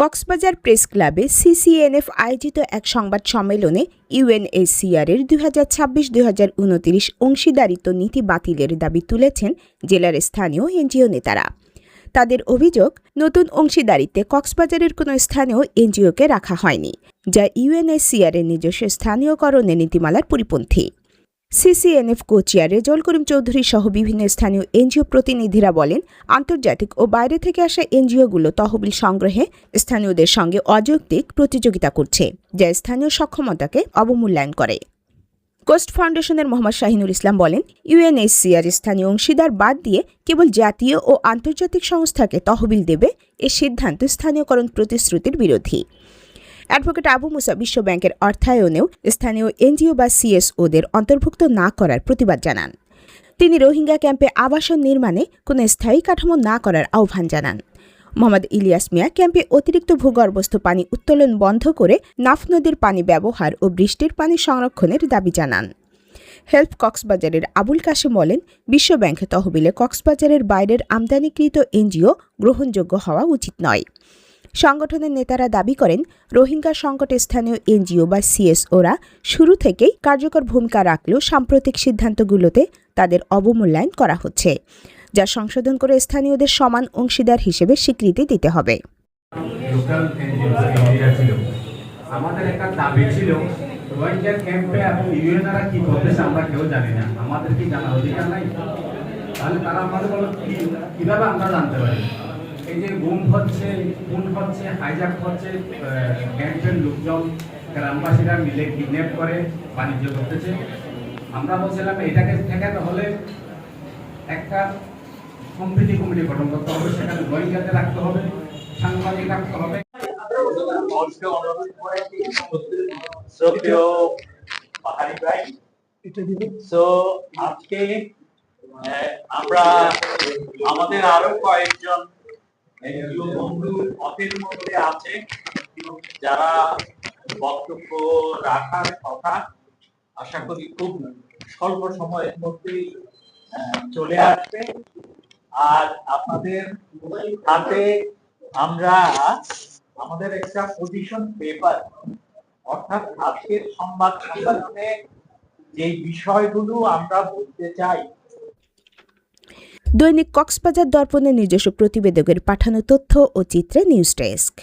Cox's Bazar press ক্লাবে সিসিএনএফ আয়োজিত এক সংবাদ সম্মেলনে ইউএনএসসিআর এর দুই হাজার ছাব্বিশ, দুই হাজার উনত্রিশ অংশীদারিত্ব নীতি বাতিলের দাবি তুলেছেন জেলার স্থানীয় এনজিও নেতারা। তাদের অভিযোগ, নতুন অংশীদারিত্বে কক্সবাজারের কোনো স্থানীয় এনজিওকে রাখা হয়নি, যা ইউএনএসসিআর এর নিজস্ব স্থানীয়করণের নীতিমালার পরিপন্থী। সিসিএনএফ কোচিয়ার রেজল করিম চৌধুরী সহ বিভিন্ন স্থানীয় এনজিও প্রতিনিধিরা বলেন, আন্তর্জাতিক ও বাইরে থেকে আসা এনজিওগুলো তহবিল সংগ্রহে স্থানীয়দের সঙ্গে অযৌক্তিক প্রতিযোগিতা করছে, যা স্থানীয় সক্ষমতাকে অবমূল্যায়ন করে। কোস্ট ফাউন্ডেশনের মোহাম্মদ শাহিনুর ইসলাম বলেন ইউএনএসসিআর স্থানীয় অংশীদার বাদ দিয়ে কেবল জাতীয় ও আন্তর্জাতিক সংস্থাকে তহবিল দেবে, এ সিদ্ধান্ত স্থানীয়করণ প্রতিশ্রুতির বিরোধী। অ্যাডভোকেট আবু মুসা বিশ্ব ব্যাংকের অর্থায়নেও স্থানীয় এনজিও বা সিএসওদের অন্তর্ভুক্ত না করার প্রতিবাদ জানান। তিনি রোহিঙ্গা ক্যাম্পে আবাসন নির্মাণে কোনো স্থায়ী কাঠামো না করার আহ্বান জানান। মোহাম্মদ ইলিয়াস মিয়া ক্যাম্পে অতিরিক্ত ভূগর্ভস্থ পানি উত্তোলন বন্ধ করে নাফ নদীর পানি ব্যবহার ও বৃষ্টির পানি সংরক্ষণের দাবি জানান। হেল্প কক্সবাজারের আবুল কাশেম বলেন বিশ্বব্যাংক তহবিলে কক্সবাজারের বাইরের আমদানিকৃত এনজিও গ্রহণযোগ্য হওয়া উচিত নয়। সংগঠনের নেতারা দাবি করেন, রোহিঙ্গা সংকটে স্থানীয় এনজিও বা সিএসওরা শুরু থেকেই কার্যকর ভূমিকা রাখলেও সাম্প্রতিক সিদ্ধান্তগুলোতে তাদের অবমূল্যায়ন করা হচ্ছে, যা সংশোধন করে স্থানীয়দের সমান অংশীদার হিসেবে স্বীকৃতি দিতে হবে। আমাদের একটা দাবি ছিল, রোহিঙ্গা ক্যাম্পে ইউএনআরা কি করতেছে আমরা কেউ জানি না। আমাদের কি জানার অধিকার নাই? তাহলে তারা আমাদের বলো কীভাবে আমরা জানতে পারি? এই যে গুম হচ্ছে খুন হচ্ছে হাইজাক হচ্ছে ক্যাম্পের লোকজন গ্রামবাসীরা মিলে কিডন্যাপ করে বাণিজ্য করতেছে। আমরা বলছিলাম এটাকে ঠেকাতে হলে একটা সম্প্রীতি কমিটি গঠন করতে হবে। সেখানে রোহিঙ্গাতে রাখতে হবে সাংবাদিক রাখতে হবে। শ্রদ্ধেয় পাহাড়ি ভাই সো আজকে আমরা আমাদের আরও কয়েকজন NGO বন্ধু পথের মধ্যে আছে। যারা বক্তব্য রাখার কথা আশা করি খুব স্বল্প সময়ের মধ্যেই চলে আসবে। আর আপনাদের হাতে আমরা আমাদের একটা পজিশন পেপার অর্থাৎ আজকের সংবাদ সম্মেলনে যে বিষয়গুলো আমরা বলতে চাই দৈনিক কক্সবাজার দর্পণের নিজস্ব প্রতিবেদকের পাঠানো তথ্য ও চিত্রে নিউজ ডেস্ক।